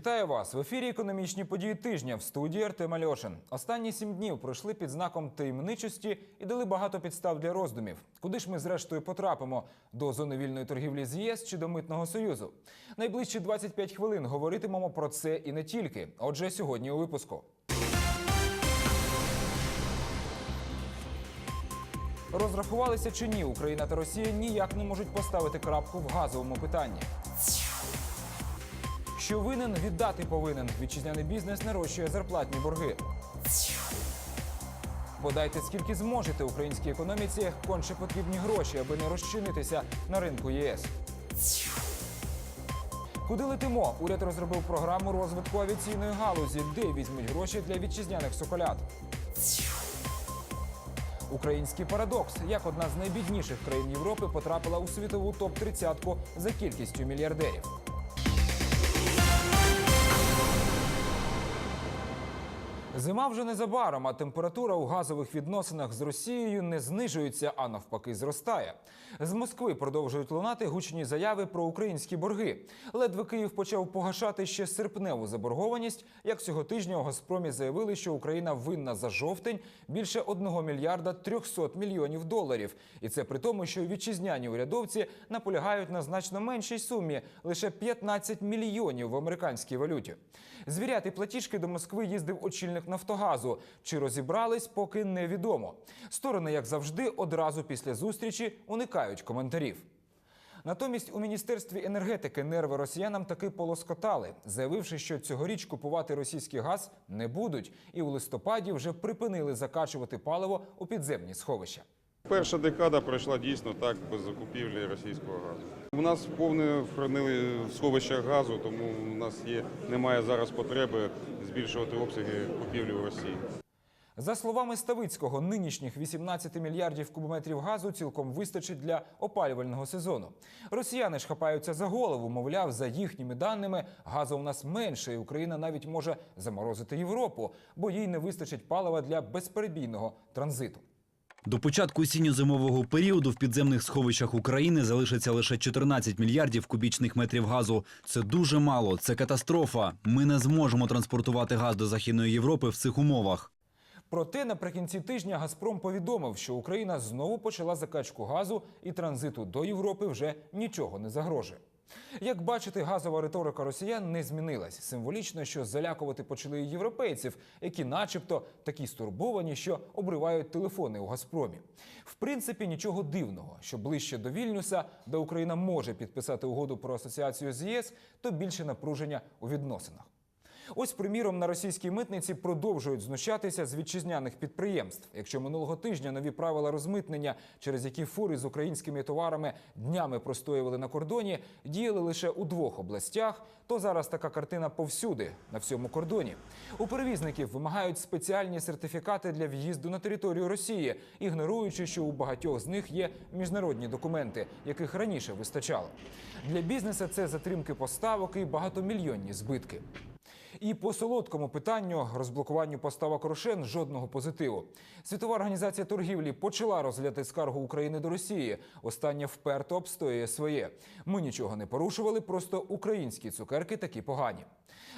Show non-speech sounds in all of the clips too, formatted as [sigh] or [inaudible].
Вітаю вас в ефірі економічні події тижня в студії Артем Альошин. Останні сім днів пройшли під знаком таємничості і дали багато підстав для роздумів. Куди ж ми зрештою потрапимо до зони вільної торгівлі з ЄС чи до митного союзу? Найближчі 25 хвилин говоритимемо про це і не тільки. Отже, сьогодні у випуску. Розрахувалися чи ні, Україна та Росія ніяк не можуть поставити крапку в газовому питанні. Що винен, віддати повинен. Вітчизняний бізнес нарощує зарплатні борги. Подайте скільки зможете українській економіці, конче потрібні гроші, аби не розчинитися на ринку ЄС. Куди летимо? Уряд розробив програму розвитку авіаційної галузі, де візьмуть гроші для вітчизняних соколят. Український парадокс, як одна з найбідніших країн Європи потрапила у світову топ-30 за кількістю мільярдерів. Зима вже незабаром, а температура у газових відносинах з Росією не знижується, а навпаки, зростає. З Москви продовжують лунати гучні заяви про українські борги. Ледве Київ почав погашати ще серпневу заборгованість. Як цього тижня у Газпромі заявили, що Україна винна за жовтень більше 1 мільярда 300 мільйонів доларів. І це при тому, що вітчизняні урядовці наполягають на значно меншій сумі лише 15 мільйонів в американській валюті. Звіряти платіжки до Москви їздив очільник Нафтогазу. Чи розібрались, поки невідомо. Сторони, як завжди, одразу після зустрічі уникають коментарів. Натомість у міністерстві енергетики нерви росіянам таки полоскотали, заявивши, що цьогоріч купувати російський газ не будуть, і у листопаді вже припинили закачувати паливо у підземні сховища. Перша декада пройшла дійсно так без закупівлі російського газу. У нас повне хранили сховища газу, тому у нас є немає зараз потреби збільшувати обсяги купівлі в Росії. За словами Ставицького, нинішніх 18 мільярдів кубометрів газу цілком вистачить для опалювального сезону. Росіяни ж хапаються за голову, мовляв, за їхніми даними газу у нас менше, і Україна навіть може заморозити Європу, бо їй не вистачить палива для безперебійного транзиту. До початку осінньо-зимового періоду в підземних сховищах України залишиться лише 14 мільярдів кубічних метрів газу. Це дуже мало, це катастрофа. Ми не зможемо транспортувати газ до Західної Європи в цих умовах. Проте наприкінці тижня Газпром повідомив, що Україна знову почала закачку газу і транзиту до Європи вже нічого не загрожує. Як бачите, газова риторика росіян не змінилась. Символічно, що залякувати почали і європейців, які, начебто, такі стурбовані, що обривають телефони у Газпромі. В принципі, нічого дивного, що ближче до Вільнюса, де Україна може підписати угоду про асоціацію з ЄС, то більше напруження у відносинах. Ось, приміром, на російській митниці продовжують знущатися з вітчизняних підприємств. Якщо минулого тижня нові правила розмитнення, через які фури з українськими товарами днями простоювали на кордоні, діяли лише у двох областях, то зараз така картина повсюди на всьому кордоні. У перевізників вимагають спеціальні сертифікати для в'їзду на територію Росії, ігноруючи, що у багатьох з них є міжнародні документи, яких раніше вистачало. Для бізнесу це затримки поставок і багатомільйонні збитки. І по солодкому питанню розблокуванню поставок рошен жодного позитиву. Світова організація торгівлі почала розглядати скаргу України до Росії. Остання вперто обстоює своє. Ми нічого не порушували, просто українські цукерки такі погані.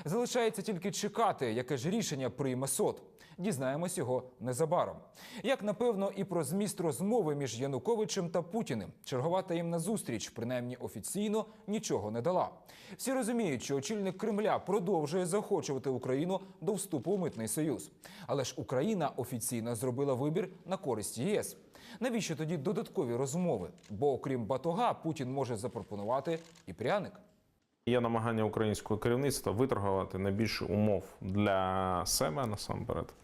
Залишається тільки чекати, яке ж рішення прийме СОТ. Дізнаємось його незабаром. Як напевно, і про зміст розмови між Януковичем та Путіним. Чергова таємна зустріч, принаймні офіційно, нічого не дала. Всі розуміють, що очільник Кремля продовжує заохочувати Україну до вступу у митний союз. Але ж Україна офіційно зробила вибір на користь ЄС. Навіщо тоді додаткові розмови? Бо окрім батога, Путін може запропонувати і пряник. Є намагання українського керівництва виторгувати найбільше умов для себе насамперед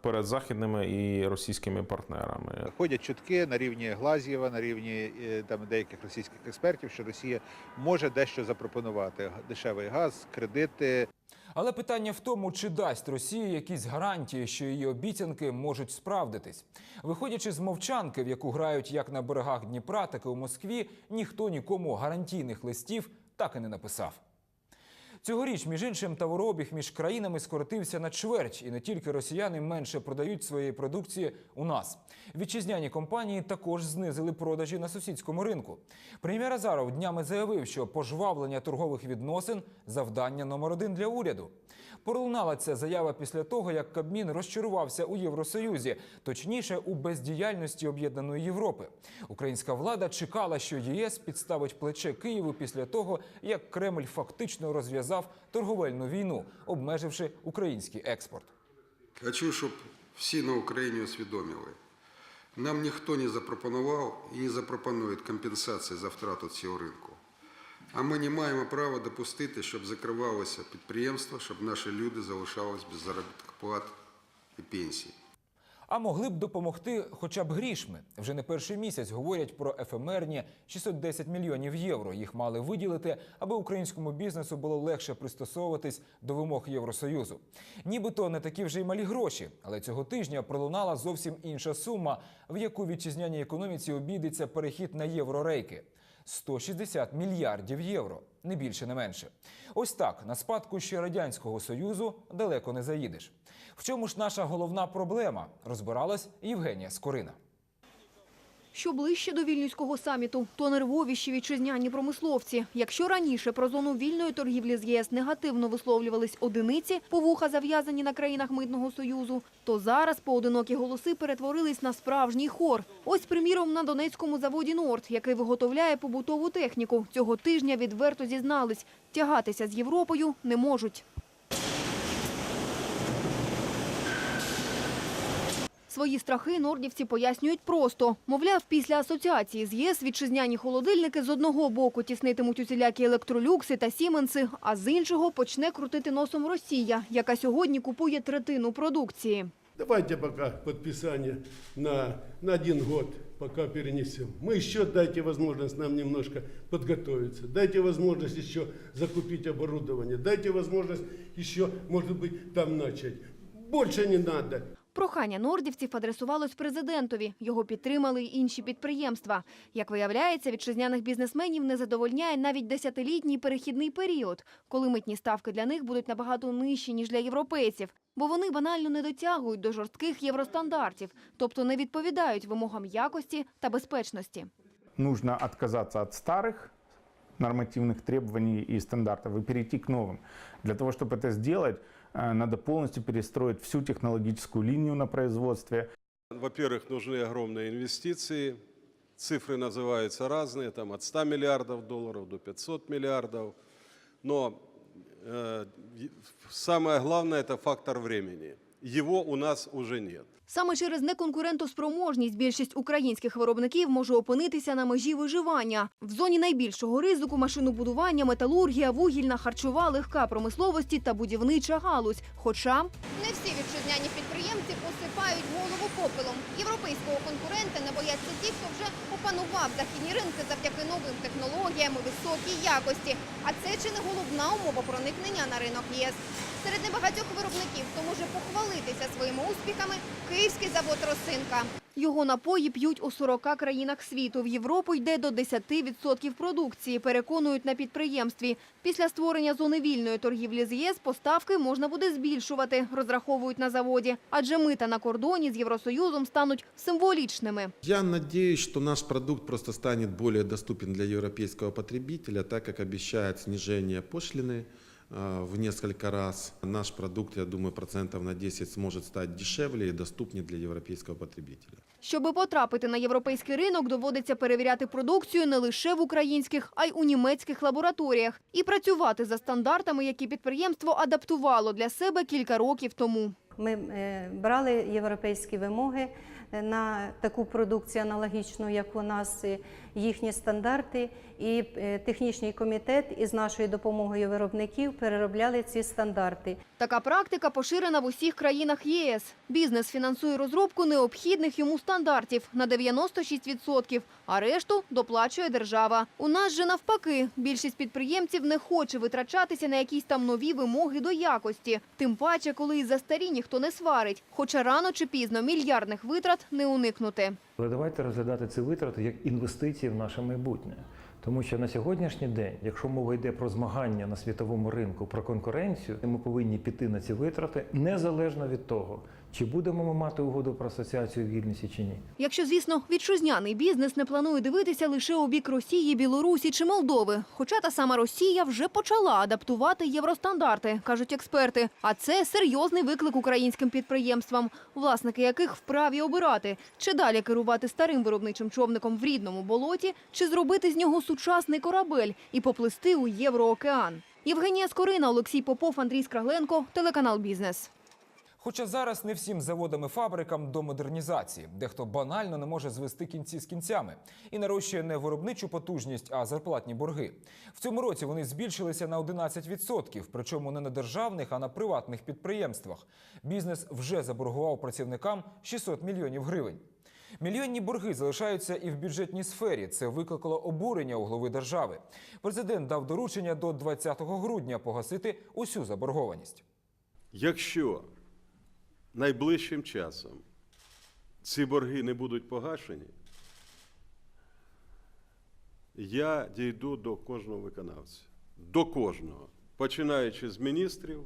перед західними і російськими партнерами. Ходять чутки на рівні Глазєва, на рівні е, там деяких російських експертів, що Росія може дещо запропонувати дешевий газ, кредити. Але питання в тому, чи дасть Росія якісь гарантії, що її обіцянки можуть справдитись. Виходячи з мовчанки, в яку грають як на берегах Дніпра, так і у Москві, ніхто нікому гарантійних листів так і не написав. Цьогоріч, між іншим, товарообіг між країнами скоротився на чверть, і не тільки росіяни менше продають своєї продукції у нас. Вітчизняні компанії також знизили продажі на сусідському ринку. Прем'єр Азаров днями заявив, що пожвавлення торгових відносин завдання номер один для уряду. Пролунала ця заява після того, як Кабмін розчарувався у Євросоюзі, точніше у бездіяльності об'єднаної Європи. Українська влада чекала, що ЄС підставить плече Києву після того, як Кремль фактично розв'язав торговельну війну, обмеживши український експорт. Хочу, щоб всі на Україні усвідомили. Нам ніхто не запропонував і не запропонує компенсації за втрату цього ринку. А ми не маємо права допустити, щоб закривалося підприємства, щоб наші люди залишались без заробітних плат і пенсій. А могли б допомогти хоча б грішми. Вже не перший місяць говорять про ефемерні 610 мільйонів євро. Їх мали виділити, аби українському бізнесу було легше пристосовуватись до вимог Євросоюзу. Нібито не такі вже й малі гроші, але цього тижня пролунала зовсім інша сума, в яку вітчизняній економіці обійдеться перехід на єврорейки. 160 мільярдів євро, не більше, не менше. Ось так на спадку ще радянського союзу далеко не заїдеш. В чому ж наша головна проблема? Розбиралась Євгенія Скорина. Що ближче до вільнюського саміту, то нервовіші вітчизняні промисловці. Якщо раніше про зону вільної торгівлі з ЄС негативно висловлювались одиниці, повуха зав'язані на країнах митного союзу, то зараз поодинокі голоси перетворились на справжній хор. Ось, приміром, на Донецькому заводі «Норд», який виготовляє побутову техніку. Цього тижня відверто зізнались, тягатися з Європою не можуть. Свої страхи нордівці пояснюють просто. Мовляв, після асоціації з ЄС вітчизняні холодильники з одного боку тіснитимуть усілякі електролюкси та сіменси, а з іншого почне крутити носом Росія, яка сьогодні купує третину продукції. Давайте пока подписание на, на один год пока перенесем. Мы еще дайте возможность нам немножко подготовиться. Дайте возможность еще закупить оборудование. Дайте возможность еще, может быть, там начать. Больше не надо. Прохання нордівців адресувалось президентові. Його підтримали й інші підприємства. Як виявляється, вітчизняних бізнесменів не задовольняє навіть десятилітній перехідний період, коли митні ставки для них будуть набагато нижчі, ніж для європейців. Бо вони банально не дотягують до жорстких євростандартів, тобто не відповідають вимогам якості та безпечності. нужно отказаться от старых нормативных требований и стандартов и перейти к новым. Для того, чтобы это сделать, э, надо полностью перестроить всю технологическую линию на производстве. Во-первых, нужны огромные инвестиции. Цифры называются разные, там от 100 миллиардов долларов до 500 миллиардов. Но э, и- самое главное – это фактор времени. Его у нас уже нет. Саме через неконкурентоспроможність більшість українських виробників може опинитися на межі виживання. В зоні найбільшого ризику машинобудування, металургія, вугільна, харчова, легка промисловості та будівнича галузь. Хоча Не всі вітчизняні підприємці посипають голову попелом. Європейського конкурента не бояться ті, хто вже опанував західні ринки завдяки новим технологіям і високій якості. А це чи не головна умова проникнення на ринок ЄС? Серед небагатьох виробників, хто може похвалитися своїми успіхами, київський завод Росинка. його напої п'ють у 40 країнах світу. В Європу йде до 10% продукції, переконують на підприємстві. Після створення зони вільної торгівлі з ЄС поставки можна буде збільшувати, розраховують на заводі. Мита на кордоні з Євросоюзом стануть символічними. Я надеюсь, что наш продукт просто станет более доступен для европейского потребителя, так как обещает снижение пошлины э, в несколько раз. Наш продукт, я думаю, процентов на 10 сможет стать дешевле и доступнее для европейского потребителя. Щоби потрапити на європейський ринок, доводиться перевіряти продукцію не лише в українських, а й у німецьких лабораторіях і працювати за стандартами, які підприємство адаптувало для себе кілька років тому. Ми е, брали європейські вимоги е, на таку продукцію аналогічну, як у нас, їхні стандарти, і е, технічний комітет із нашою допомогою виробників переробляли ці стандарти. Така практика поширена в усіх країнах ЄС. Бізнес фінансує розробку необхідних йому стандартів на 96%, а решту доплачує держава. У нас же навпаки, більшість підприємців не хоче витрачатися на якісь там нові вимоги до якості. Тим паче, коли із за старі ніхто не сварить. Хоча рано чи пізно мільярдних витрат не уникнути. Але давайте розглядати ці витрати як інвестиції в наше майбутнє. Тому що на сьогоднішній день, якщо мова йде про змагання на світовому ринку, про конкуренцію, ми повинні піти на ці витрати незалежно від того, чи будемо ми мати угоду про асоціацію вільності чи ні. Якщо, звісно, вітчизняний бізнес не планує дивитися лише у бік Росії, Білорусі чи Молдови. Хоча та сама Росія вже почала адаптувати євростандарти, кажуть експерти. А це серйозний виклик українським підприємствам, власники яких вправі обирати, чи далі керувати старим виробничим човником в рідному болоті, чи зробити з нього сучасний корабель і поплисти у Євроокеан. Євгенія Скорина, Олексій Попов, Андрій Скрагленко, телеканал Бізнес. Хоча зараз не всім заводам і фабрикам до модернізації, дехто банально не може звести кінці з кінцями і нарощує не виробничу потужність, а зарплатні борги. В цьому році вони збільшилися на 11%, причому не на державних, а на приватних підприємствах. Бізнес вже заборгував працівникам 600 мільйонів гривень. Мільйонні борги залишаються і в бюджетній сфері. Це викликало обурення у голови держави. Президент дав доручення до 20 грудня погасити усю заборгованість. Якщо найближчим часом ці борги не будуть погашені, я дійду до кожного виконавця. До кожного, починаючи з міністрів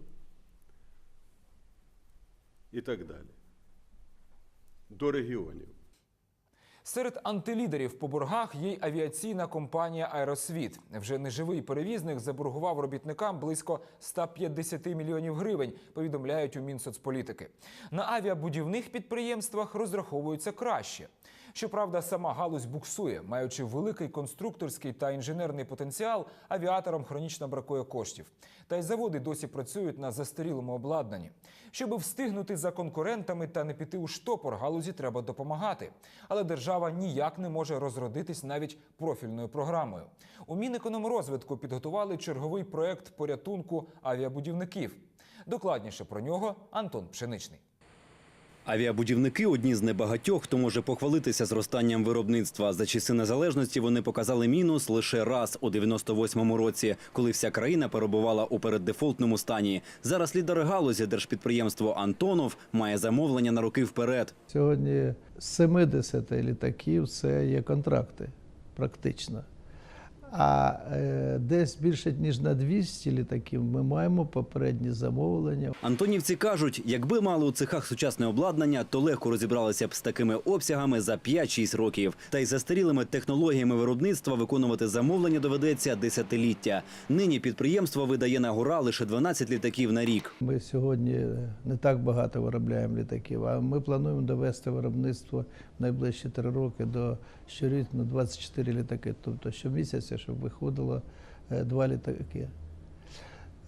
і так далі. До регіонів. Серед антилідерів по боргах є й авіаційна компанія Аеросвіт. Вже неживий перевізник заборгував робітникам близько 150 мільйонів гривень. Повідомляють у Мінсоцполітики. На авіабудівних підприємствах розраховуються краще. Щоправда, сама галузь буксує, маючи великий конструкторський та інженерний потенціал, авіаторам хронічно бракує коштів. Та й заводи досі працюють на застарілому обладнанні. Щоби встигнути за конкурентами та не піти у штопор, галузі треба допомагати. Але держава ніяк не може розродитись навіть профільною програмою. У Мінекономрозвитку підготували черговий проект порятунку авіабудівників. Докладніше про нього Антон Пшеничний. Авіабудівники одні з небагатьох, хто може похвалитися зростанням виробництва. За часи незалежності вони показали мінус лише раз у 98-му році, коли вся країна перебувала у переддефолтному стані. Зараз лідер галузі держпідприємство Антонов має замовлення на роки вперед. Сьогодні з 70 літаків це є контракти, практично. А е, десь більше ніж на 200 літаків ми маємо попередні замовлення. Антонівці кажуть, якби мали у цехах сучасне обладнання, то легко розібралися б з такими обсягами за 5-6 років. Та й застарілими технологіями виробництва виконувати замовлення доведеться десятиліття. Нині підприємство видає на гора лише 12 літаків на рік. Ми сьогодні не так багато виробляємо літаків, а ми плануємо довести виробництво в найближчі три роки до щорічно 24 літаки. Тобто щомісяця, щоб виходило е, два літаки.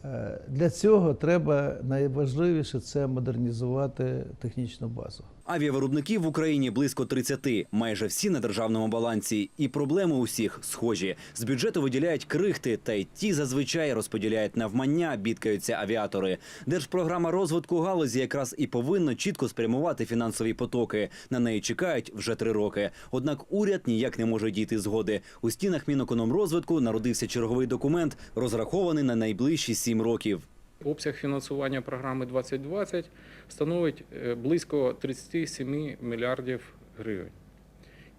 Е, Для цього треба найважливіше це модернізувати технічну базу. Авіавиробників в Україні близько 30, майже всі на державному балансі. І проблеми усіх схожі. З бюджету виділяють крихти, та й ті зазвичай розподіляють навмання, бідкаються авіатори. Держпрограма розвитку галузі якраз і повинна чітко спрямувати фінансові потоки. На неї чекають вже три роки. Однак уряд ніяк не може дійти згоди. У стінах Мінекономрозвитку народився черговий документ, розрахований на найближчі сім років. Обсяг фінансування програми 2020 становить е, близько 37 мільярдів гривень.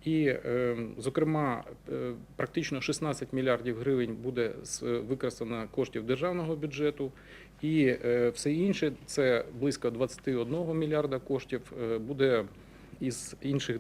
І, е, зокрема, е, практично 16 мільярдів гривень буде використано коштів державного бюджету, і все інше це близько 21 мільярда коштів буде із інших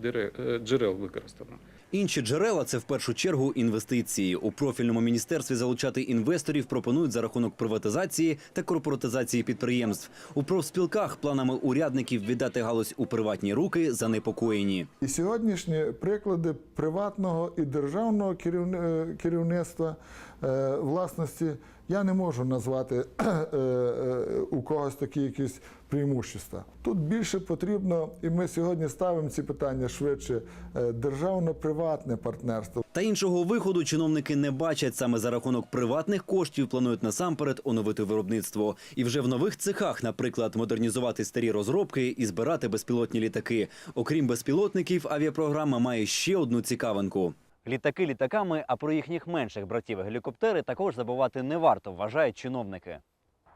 джерел використано. Інші джерела це в першу чергу інвестиції. У профільному міністерстві залучати інвесторів пропонують за рахунок приватизації та корпоратизації підприємств. У профспілках планами урядників віддати галузь у приватні руки занепокоєні. І сьогоднішні приклади приватного і державного керівни- керівництва е, власності я не можу назвати [clears throat] е, е, у когось такі якісь преимущества. Тут більше потрібно, і ми сьогодні ставимо ці питання швидше е, державно-приватне партнерство. Та іншого виходу чиновники не бачать. Саме за рахунок приватних коштів планують насамперед оновити виробництво. І вже в нових цехах, наприклад, модернізувати старі розробки і збирати безпілотні літаки. Окрім безпілотників, авіапрограма має ще одну цікавинку. Літаки літаками, а про їхніх менших братів гелікоптери також забувати не варто, вважають чиновники.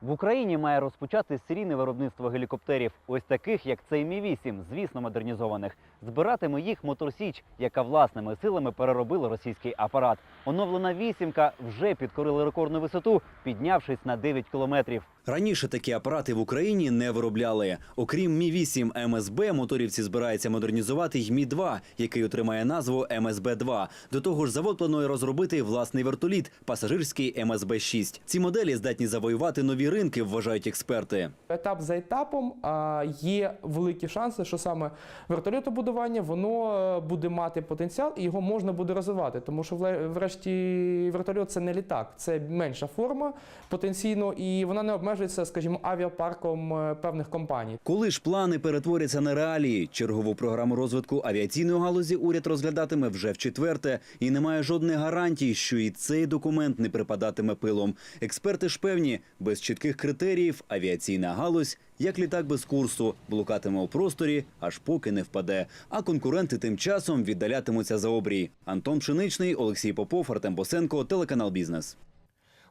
В Україні має розпочати серійне виробництво гелікоптерів, ось таких, як цей Мі-8, звісно, модернізованих. Збиратиме їх Моторсіч, яка власними силами переробила російський апарат. Оновлена вісімка вже підкорила рекордну висоту, піднявшись на 9 кілометрів. Раніше такі апарати в Україні не виробляли. Окрім Мі-8 МСБ, моторівці збираються модернізувати й Мі-2, який отримає назву МСБ-2. До того ж, завод планує розробити власний вертоліт пасажирський МСБ-6. Ці моделі здатні завоювати нові ринки, вважають експерти. Етап за етапом є великі шанси, що саме вертольотобудування воно е, буде мати потенціал і його можна буде розвивати. Тому що врешті вертольот це не літак, це менша форма потенційно, і вона не обмежується, скажімо, авіапарком е, певних компаній. Коли ж плани перетворяться на реалії, чергову програму розвитку авіаційної галузі уряд розглядатиме вже в четверте, і немає жодних гарантій, що і цей документ не припадатиме пилом. Експерти ж певні, без чітких критеріїв авіаційна галузь, як літак без курсу, блукатиме у просторі, аж поки не впаде. А конкуренти тим часом віддалятимуться за обрій. Антон Пшеничний, Олексій Попов, Артем Босенко, телеканал Бізнес.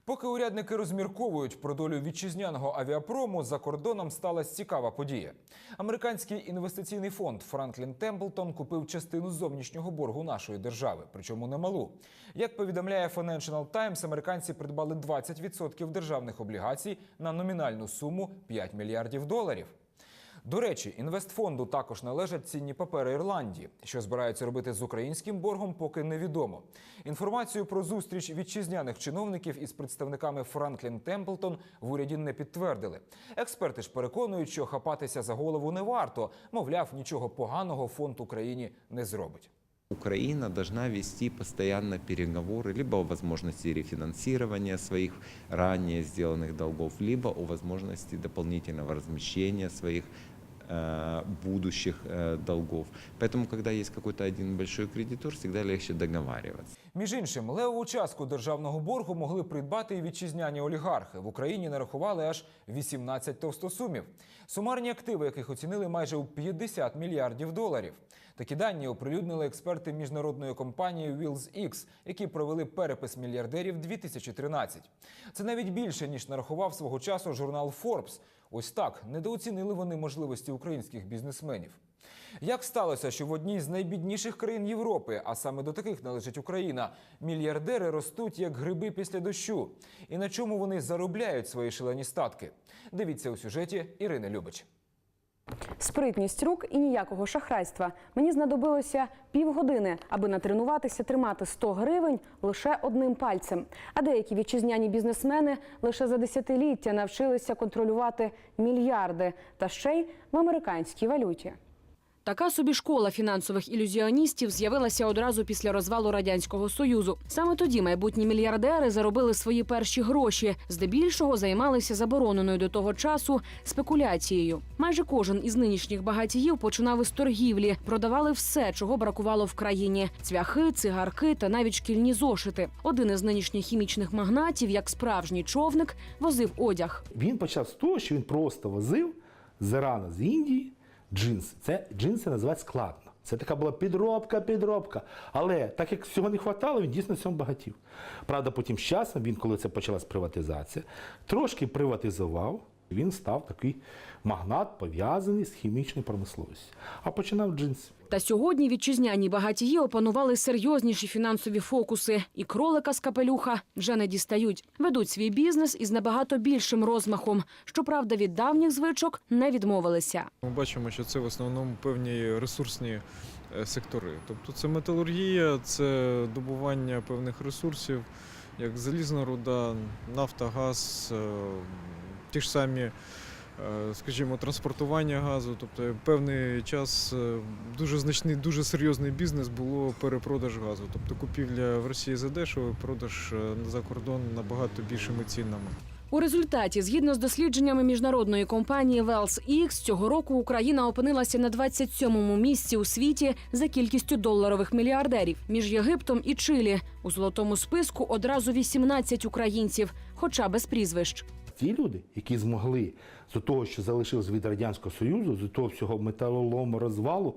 Поки урядники розмірковують про долю вітчизняного авіапрому, за кордоном сталася цікава подія. Американський інвестиційний фонд Франклін Темплтон купив частину зовнішнього боргу нашої держави, причому немалу. Як повідомляє Financial Times, американці придбали 20% державних облігацій на номінальну суму 5 мільярдів доларів. До речі, інвестфонду також належать цінні папери Ірландії. Що збираються робити з українським боргом, поки невідомо. Інформацію про зустріч вітчизняних чиновників із представниками Франклін Темплтон в уряді не підтвердили. Експерти ж переконують, що хапатися за голову не варто. Мовляв, нічого поганого фонд Україні не зробить. Украина должна вести постоянно переговоры либо о возможности рефинансирования своих ранее сделанных долгов, либо о возможности дополнительного размещения своих э, будущих э, долгов. Поэтому, когда есть какой-то один большой кредитор, всегда легче договариваться. Між іншим, левову частку державного боргу могли придбати і вітчизняні олігархи. В Україні нарахували аж 18 товстосумів. Сумарні активи, яких оцінили майже у 50 мільярдів доларів. Такі дані оприлюднили експерти міжнародної компанії WillsX, які провели перепис мільярдерів 2013. Це навіть більше ніж нарахував свого часу журнал Forbes. Ось так недооцінили вони можливості українських бізнесменів. Як сталося, що в одній з найбідніших країн Європи, а саме до таких належить Україна, мільярдери ростуть як гриби після дощу? І на чому вони заробляють свої шалені статки? Дивіться у сюжеті Ірини Любич. Спритність рук і ніякого шахрайства. Мені знадобилося півгодини, аби натренуватися тримати 100 гривень лише одним пальцем. А деякі вітчизняні бізнесмени лише за десятиліття навчилися контролювати мільярди та ще й в американській валюті. Така собі школа фінансових ілюзіоністів з'явилася одразу після розвалу радянського союзу. Саме тоді майбутні мільярдери заробили свої перші гроші. Здебільшого займалися забороненою до того часу спекуляцією. Майже кожен із нинішніх багатіїв починав із торгівлі, продавали все, чого бракувало в країні: цвяхи, цигарки та навіть шкільні зошити. Один із нинішніх хімічних магнатів, як справжній човник, возив одяг. Він почав з того, що він просто возив з з Індії джинси. Це джинси називати складно. Це така була підробка, підробка. Але так як всього не вистачало, він дійсно цьому багатів. Правда, потім з часом, він, коли це почалась приватизація, трошки приватизував. Він став такий магнат, пов'язаний з хімічною промисловістю. А починав джинси. Та сьогодні вітчизняні багатії опанували серйозніші фінансові фокуси, і кролика з капелюха вже не дістають. Ведуть свій бізнес із набагато більшим розмахом. Щоправда, від давніх звичок не відмовилися. Ми бачимо, що це в основному певні ресурсні е, сектори. Тобто це металургія, це добування певних ресурсів, як залізна руда, нафта, газ, е, ті ж самі, е, скажімо, транспортування газу. Тобто певний час е, дуже значний, дуже серйозний бізнес було перепродаж газу. Тобто купівля в Росії за дешево, продаж е, за кордон набагато більшими цінами. У результаті, згідно з дослідженнями міжнародної компанії WellsX, цього року Україна опинилася на 27-му місці у світі за кількістю доларових мільярдерів між Єгиптом і Чилі. У золотому списку одразу 18 українців, хоча без прізвищ. Ті люди, які змогли з того, що залишилось від Радянського Союзу, з того всього металолому розвалу,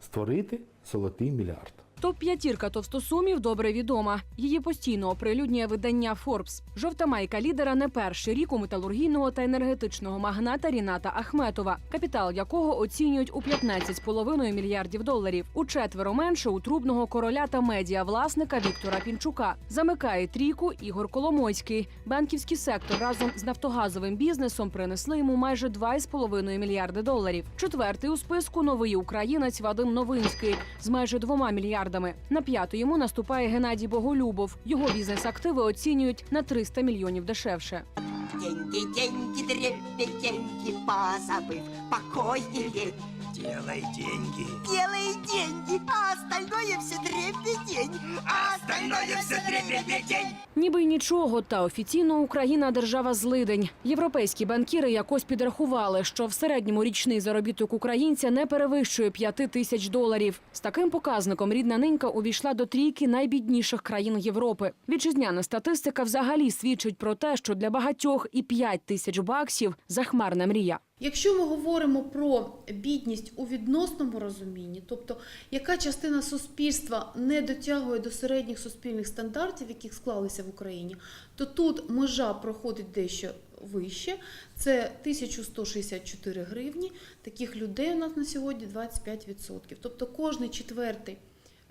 створити золотий мільярд. Топ-п'ятірка товстосумів добре відома. Її постійно оприлюднює видання Forbes. Жовта майка лідера не перший рік у металургійного та енергетичного магната Ріната Ахметова, капітал якого оцінюють у 15,5 мільярдів доларів. У четверо менше у трубного короля та медіа-власника Віктора Пінчука. Замикає трійку Ігор Коломойський. Банківський сектор разом з нафтогазовим бізнесом принесли йому майже 2,5 мільярди доларів. Четвертий у списку новий українець Вадим Новинський з майже двома мільярдами. На п'яту йому наступає Геннадій Боголюбов. Його бізнес-активи оцінюють на 300 мільйонів дешевше. Деньги, деньги, дребеденьги, деньги, позабыв покой или Делай деньги. Делай деньги, а остальное все дребедень. А остальное все дребедень. Ніби й нічого, та офіційно Україна держава злидень. Європейські банкіри якось підрахували, що в середньому річний заробіток українця не перевищує 5 тисяч доларів. З таким показником рідна ненька увійшла до трійки найбідніших країн Європи. Вітчизняна статистика взагалі свідчить про те, що для багатьох і 5 тисяч баксів захмарна мрія. Якщо ми говоримо про бідність у відносному розумінні, тобто яка частина суспільства не дотягує до середніх суспільних стандартів, яких склалися в Україні, то тут межа проходить дещо вище. Це 1164 гривні. Таких людей у нас на сьогодні 25%. Тобто кожний четвертий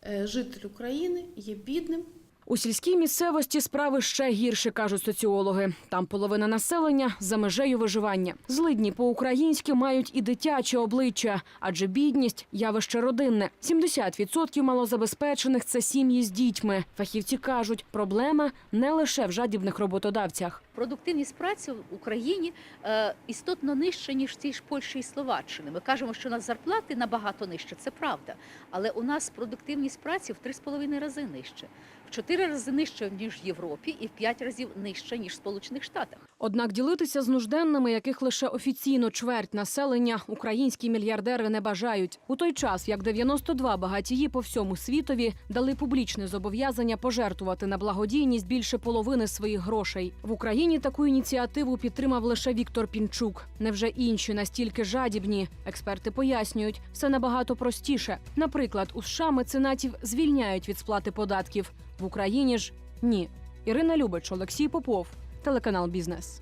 житель України є бідним У сільській місцевості справи ще гірше, кажуть соціологи. Там половина населення за межею виживання. Злидні по-українськи мають і дитяче обличчя, адже бідність явище родинне. 70% малозабезпечених це сім'ї з дітьми. Фахівці кажуть, проблема не лише в жадібних роботодавцях. Продуктивність праці в Україні е, істотно нижча, ніж в ж Польщі і Словаччини. Ми кажемо, що у нас зарплати набагато нижче, це правда. Але у нас продуктивність праці в 3,5 рази нижче, 4 рази нижче, ніж в Європі, і в 5 разів нижче, ніж в Сполучених Штатах. Однак ділитися з нужденними, яких лише офіційно чверть населення, українські мільярдери не бажають. У той час, як 92 багатії по всьому світові дали публічне зобов'язання пожертвувати на благодійність більше половини своїх грошей. В Україні таку ініціативу підтримав лише Віктор Пінчук. Невже інші настільки жадібні? Експерти пояснюють, все набагато простіше. Наприклад, у США меценатів звільняють від сплати податків. В Україні ж ні. Ірина Любич, Олексій Попов, телеканал Бізнес.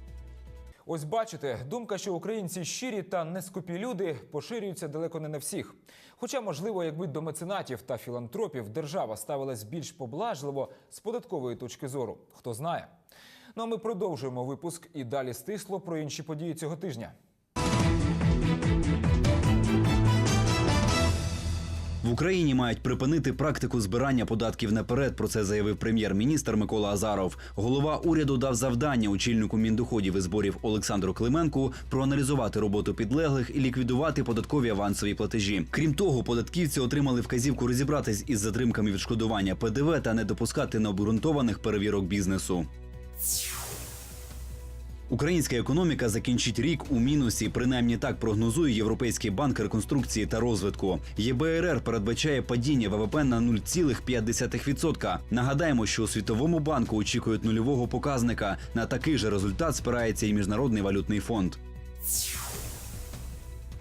Ось бачите, думка, що українці щирі та нескупі люди, поширюється далеко не на всіх. Хоча, можливо, якби до меценатів та філантропів держава ставилась більш поблажливо з податкової точки зору, хто знає. Ну а ми продовжуємо випуск і далі стисло про інші події цього тижня. В Україні мають припинити практику збирання податків наперед. Про це заявив прем'єр-міністр Микола Азаров. Голова уряду дав завдання очільнику міндоходів і зборів Олександру Клименку проаналізувати роботу підлеглих і ліквідувати податкові авансові платежі. Крім того, податківці отримали вказівку розібратись із затримками відшкодування ПДВ та не допускати необґрунтованих перевірок бізнесу. Українська економіка закінчить рік у мінусі. Принаймні так прогнозує Європейський банк реконструкції та розвитку. ЄБРР передбачає падіння ВВП на 0,5%. Нагадаємо, що у світовому банку очікують нульового показника. На такий же результат спирається і міжнародний валютний фонд.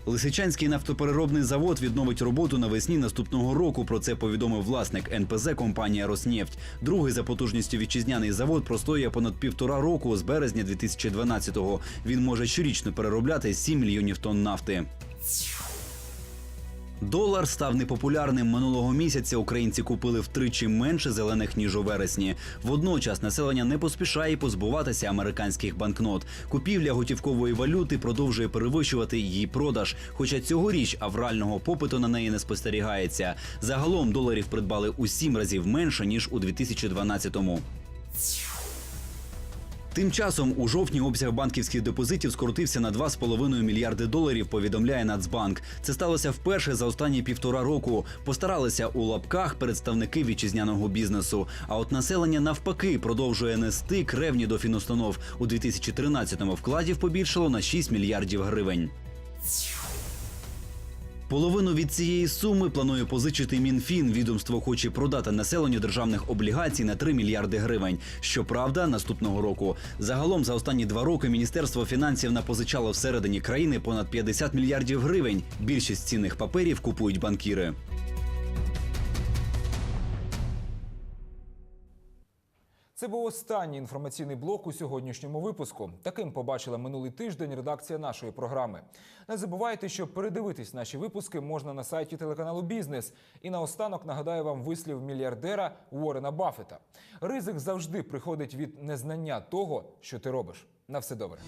Лисичанський нафтопереробний завод відновить роботу навесні наступного року. Про це повідомив власник НПЗ компанія Роснефть. Другий за потужністю вітчизняний завод простоює понад півтора року з березня 2012-го. Він може щорічно переробляти 7 мільйонів тонн нафти. Долар став непопулярним минулого місяця. Українці купили втричі менше зелених ніж у вересні. Водночас населення не поспішає позбуватися американських банкнот. Купівля готівкової валюти продовжує перевищувати її продаж. Хоча цьогоріч аврального попиту на неї не спостерігається. Загалом доларів придбали у сім разів менше ніж у 2012-му. Тим часом у жовтні обсяг банківських депозитів скоротився на 2,5 мільярди доларів. Повідомляє Нацбанк. Це сталося вперше за останні півтора року. Постаралися у лапках представники вітчизняного бізнесу. А от населення навпаки продовжує нести кревні до фінустанов. У 2013-му вкладів побільшало на 6 мільярдів гривень. Половину від цієї суми планує позичити Мінфін. Відомство хоче продати населенню державних облігацій на 3 мільярди гривень. Щоправда, наступного року загалом за останні два роки міністерство фінансів напозичало всередині країни понад 50 мільярдів гривень. Більшість цінних паперів купують банкіри. Це був останній інформаційний блок у сьогоднішньому випуску. Таким побачила минулий тиждень редакція нашої програми. Не забувайте, що передивитись наші випуски можна на сайті телеканалу Бізнес. І наостанок нагадаю вам вислів мільярдера Уоррена Баффета. Ризик завжди приходить від незнання того, що ти робиш. На все добре.